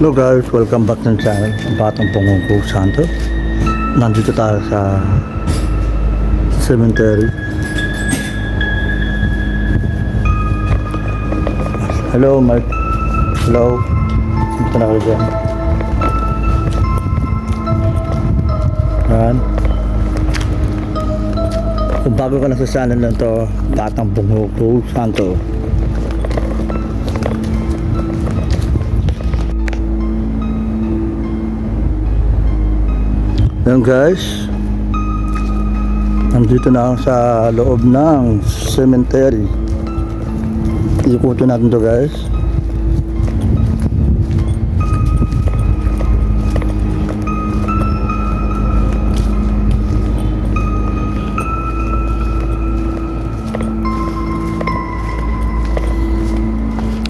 Hello guys, welcome back ng channel, ang Batang Pangungkog Santo. Nandito tayo sa cemetery. Hello Mark. Hello. Dito na kayo dyan. Yan. Kung bago ka na sa channel na to, Batang Pangungkog Santo. Yan guys. Nandito na ako sa loob ng cemetery. Ikutin natin to guys.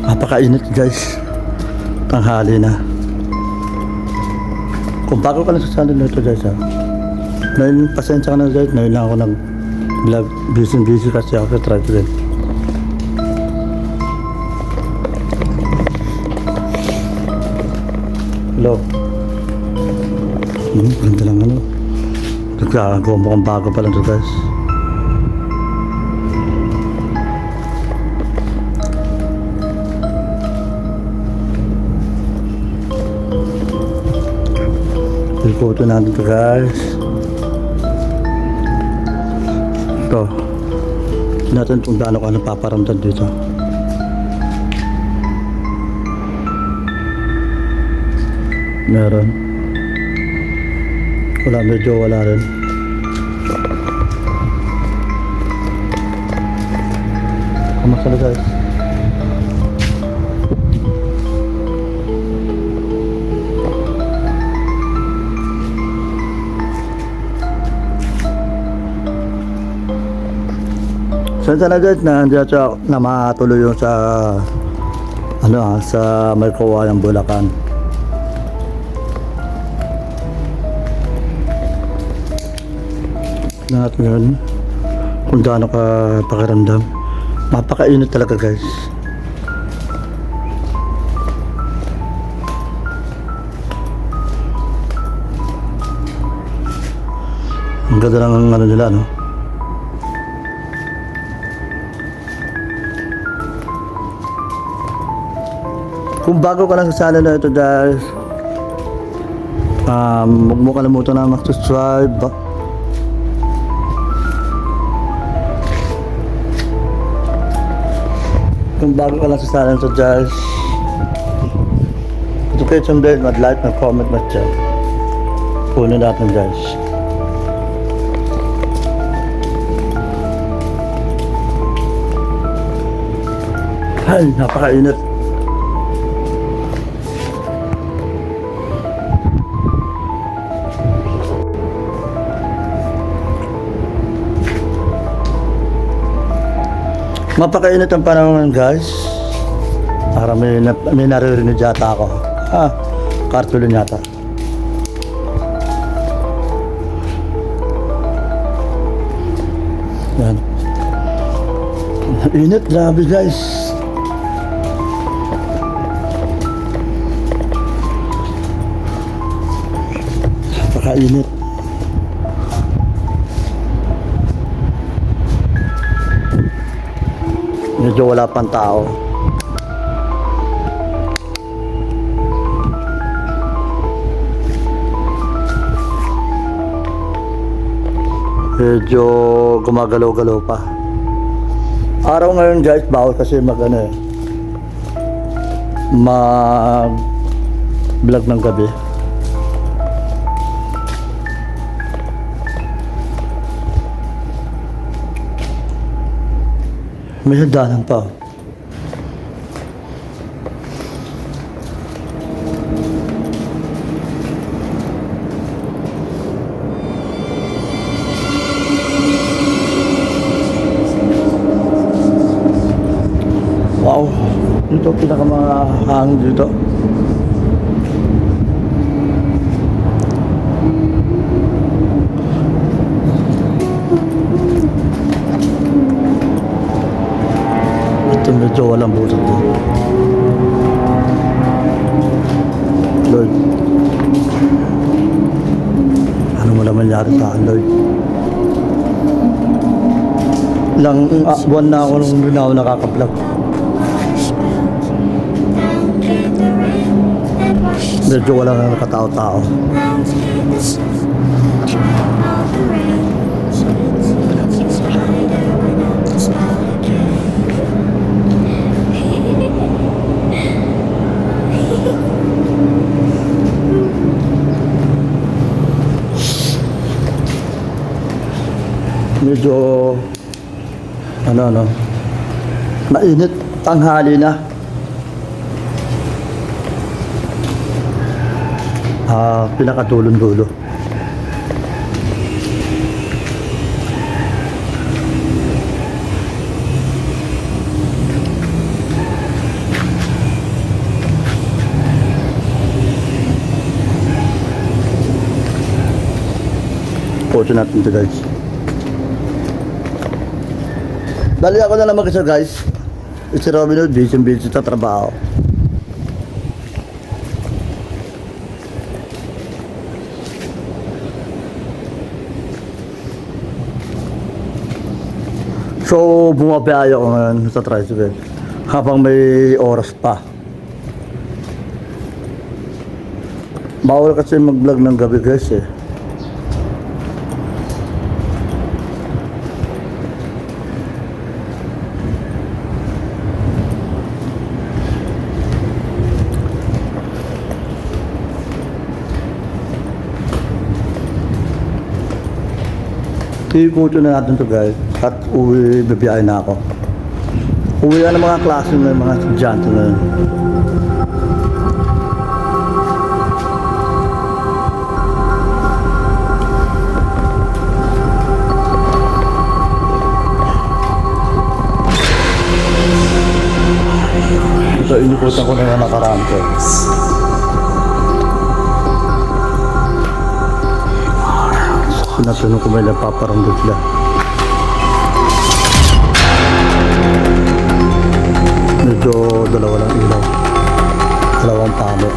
Napakainit guys. Tanghali na. Kung bago ka lang sa channel na ito guys ha. Ngayon, pasensya ka na guys. Ngayon lang ako nag vlog. Busy busy kasi ako sa travel. Hello. Hmm, ganda lang ano. Nagkakagawa mo kang bago pa lang ito guys. Ikutin natin ito guys. Ito. Natin kung gaano ka napaparamdam dito. Meron. Wala, medyo wala rin. Kamusta na guys? Saan na guys na hindi siya na matuloy yung sa ano ah, sa Marcoa ng Bulacan. Natin yun. Kung gaano ka pakiramdam. Mapakainit talaga guys. Ang ganda ng ano nila no. Kung bago ka lang sa channel na ito guys, um, huwag mo kalimutan na mag-subscribe. Kung bago ka lang sa channel na ito guys, notification bell, mag-like, mag-comment, mag-share. Puno natin guys. Ay, napakainit. Mapakainit ang panahon guys. Para may, may naririnig yata ako. Ah, cartulin yata. Yan. Init, grabe guys. Napakainit. Medyo wala pang tao. Medyo gumagalaw-galaw pa. Araw ngayon guys, bawal kasi mag ano eh. Mag vlog ng gabi. May hagdanan pa. Wow, ito pinakamahangin dito. Ito walang butot. Lord. Ano mo naman nangyari? Ilang ah, buwan na ako nung hindi na ako nakaka-vlog. Medyo wala na nakatao-tao. Medyo ano ano mainit tanghali na. Ah pinakatulong dulo. Photo natin ito guys Dali ako na lang mag-isa guys. Si Robin Hood, busy busy sa trabaho. So, bumabiyahe ako ngayon sa tricycle habang may oras pa. Bawal kasi mag-vlog ng gabi guys eh. Ikuto na natin to guys at uwi, bibiyahe na ako. Uwi na ng mga klase ng mga estudyante na yun. Ito, inikutan ko na yung nakaraan ko. Pinatanong ko may napaparanggot sila. Medyo dalawa lang ilaw. Dalawang palo.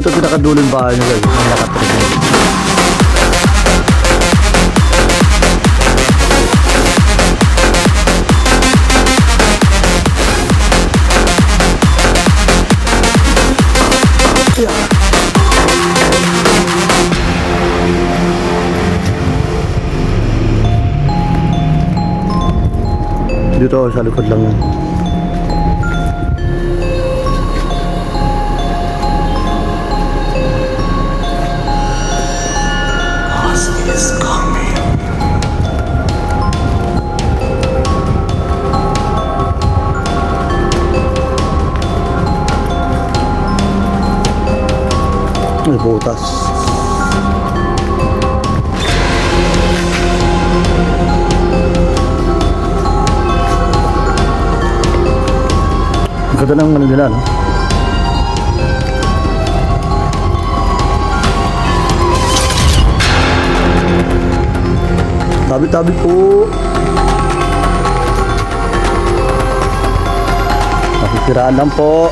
Dito pinakadulong bahay nyo guys. Ang nakatrip. Dito sa likod lang yun. Ganda ng ano nila, no? Tabi-tabi po. Nakikiraan lang po.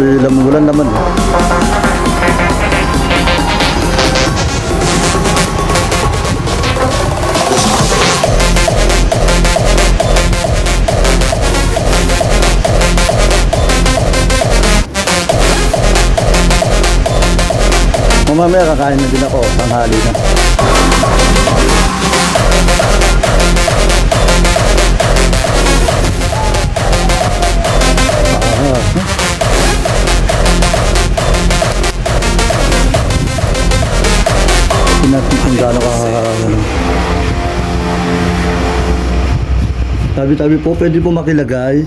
Eh, lamulan naman. mamaya kakain na din ako. Tanghali na. natin kung gaano ka tabi-tabi po pwede po makilagay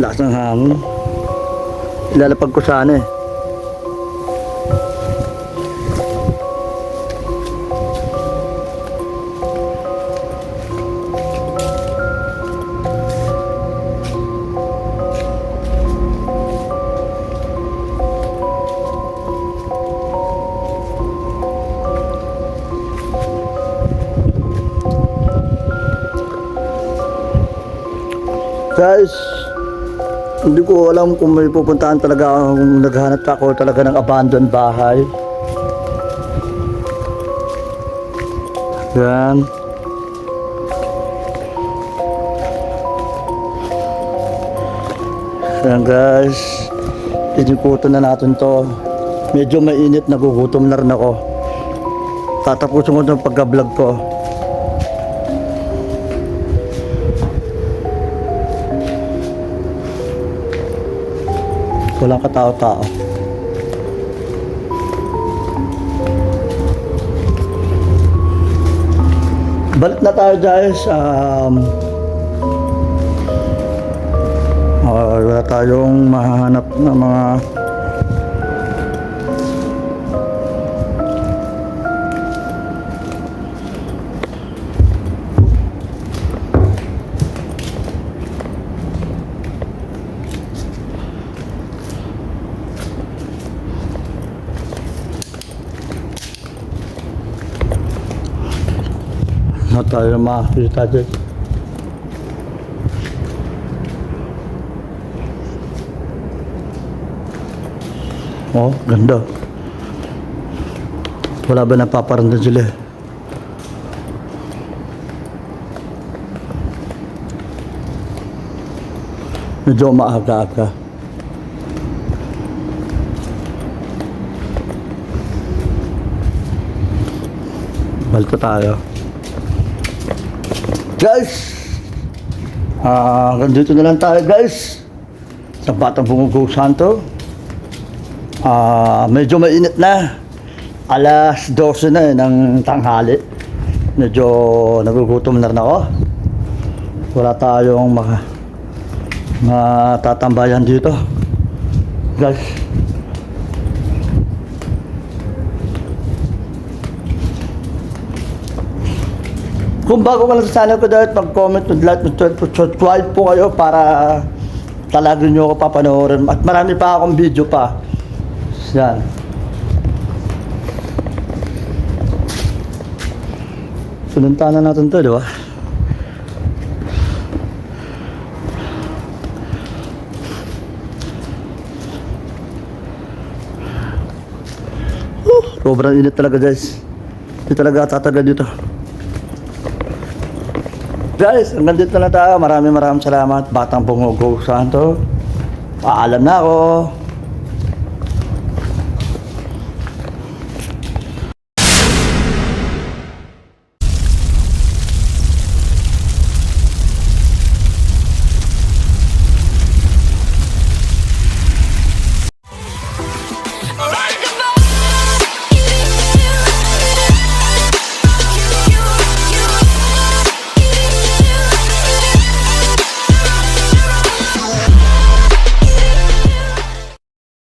lakas ng hangin Ilalapag ko sana eh. Guys, hindi ko alam kung may pupuntahan talaga kung naghanap ako talaga ng abandoned bahay. Yan. Yan guys. Inikutan na natin to. Medyo mainit, nagugutom na rin ako. Tatapusin ko ng pagka-vlog ko. Walang katao-tao. Balik na tayo guys. Um, ah, wala tayong mahanap na mga na tayo makakita dyan. Oh, ganda. Wala ba napaparandan sila eh? Medyo maaga-aga. Balik tayo. Guys! Ah, hanggang dito na lang tayo guys. Sa Batang Bungugo Santo. Ah, medyo mainit na. Alas 12 na eh, ng tanghali. Medyo nagugutom na rin ako. Wala tayong maka matatambayan dito. Guys, Kung bago ka lang sa channel ko dahil mag-comment, mag-like, mag-subscribe po kayo para talaga nyo ako papanoorin. At marami pa akong video pa. Yan. Sununtanan natin to, di ba? Uh, sobrang init talaga guys. Hindi talaga tatagal dito. Guys, hanggang dito na tayo. Maraming maraming salamat. Batang Bungo Go Santo. Paalam na ako.